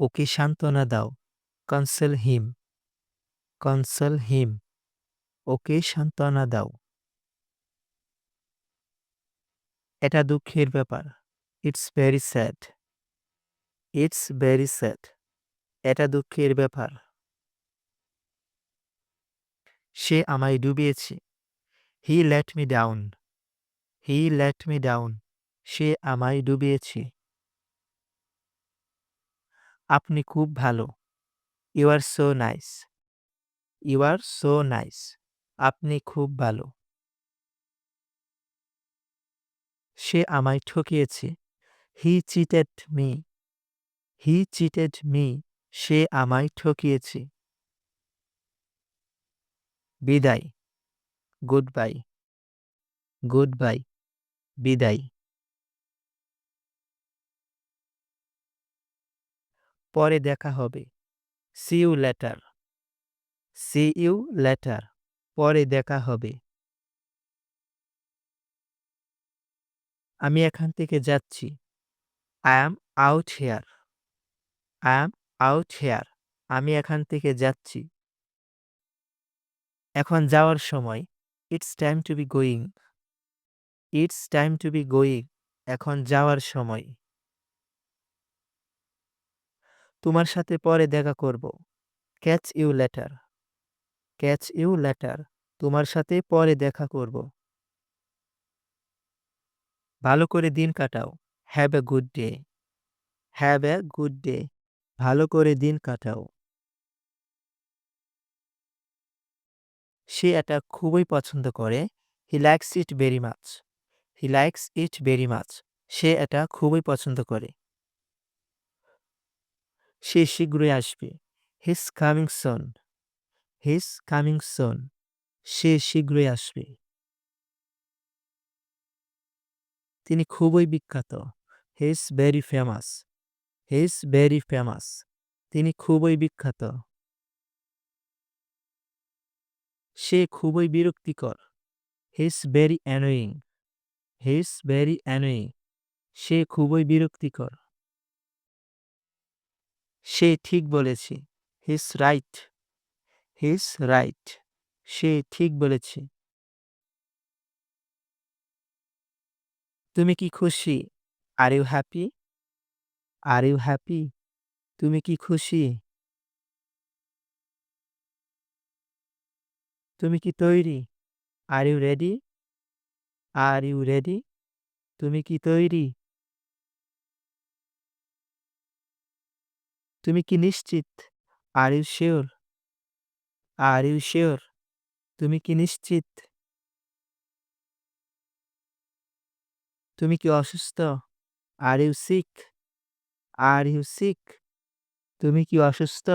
ওকে সান্ত্বনা দাও। কনসেল হিম। কনসেল হিম। ওকে সান্ত্বনা দাও। এটা দুঃখের ব্যাপার। It's very sad it's very sad এটা দুঃখের ব্যাপার। সে আমায় ডুবিয়েছে। He let me down he let me down সে আমায় ডুবিয়েছে। আপনি খুব ভালো। You are so nice you are so nice আপনি খুব ভালো। সে আমায় ঠকিয়েছে। He cheated me he cheated me সে আমায় ঠকিয়েছে। বিদায়। গুড বাই গুড বাই বিদায়। পরে দেখা হবে। See you later see you later পরে দেখা হবে। আমি এখান থেকে যাচ্ছি। I am out here I am out here আমি এখান থেকে যাচ্ছি। এখন যাওয়ার সময়। It's time to be going it's time to be going এখন যাওয়ার সময়। তোমার সাথে পরে দেখা করব। Catch you later catch you later তোমার সাথে পরে দেখা করব। ভালো করে দিন কাটাও। Have a good day have a good day ভালো করে দিন কাটাও। সে এটা খুবই পছন্দ করে। He likes it very much he likes it very much সে এটা খুবই পছন্দ করে। সে শীঘ্রই আসবে। হিস কামিং সন হিস কামিং সন সে শীঘ্রই আসবে। তিনি খুবই বিখ্যাত। He's very famous he's very famous তিনি খুবই বিখ্যাত। সে খুবই বিরক্তিকর। He's very annoying he's very annoying সে খুবই বিরক্তিকর। সে ঠিক বলেছে। হিস রাইট হিস রাইট সে ঠিক বলেছে। তুমি কি খুশি? Are you happy are you happy তুমি কি খুশি? তুমি কি তৈরি? Are you ready are you ready তুমি কি তৈরি? তুমি কি নিশ্চিত? Are you sure are you sure তুমি কি নিশ্চিত? তুমি কি অসুস্থ? Are you sick are you sick তুমি কি অসুস্থ?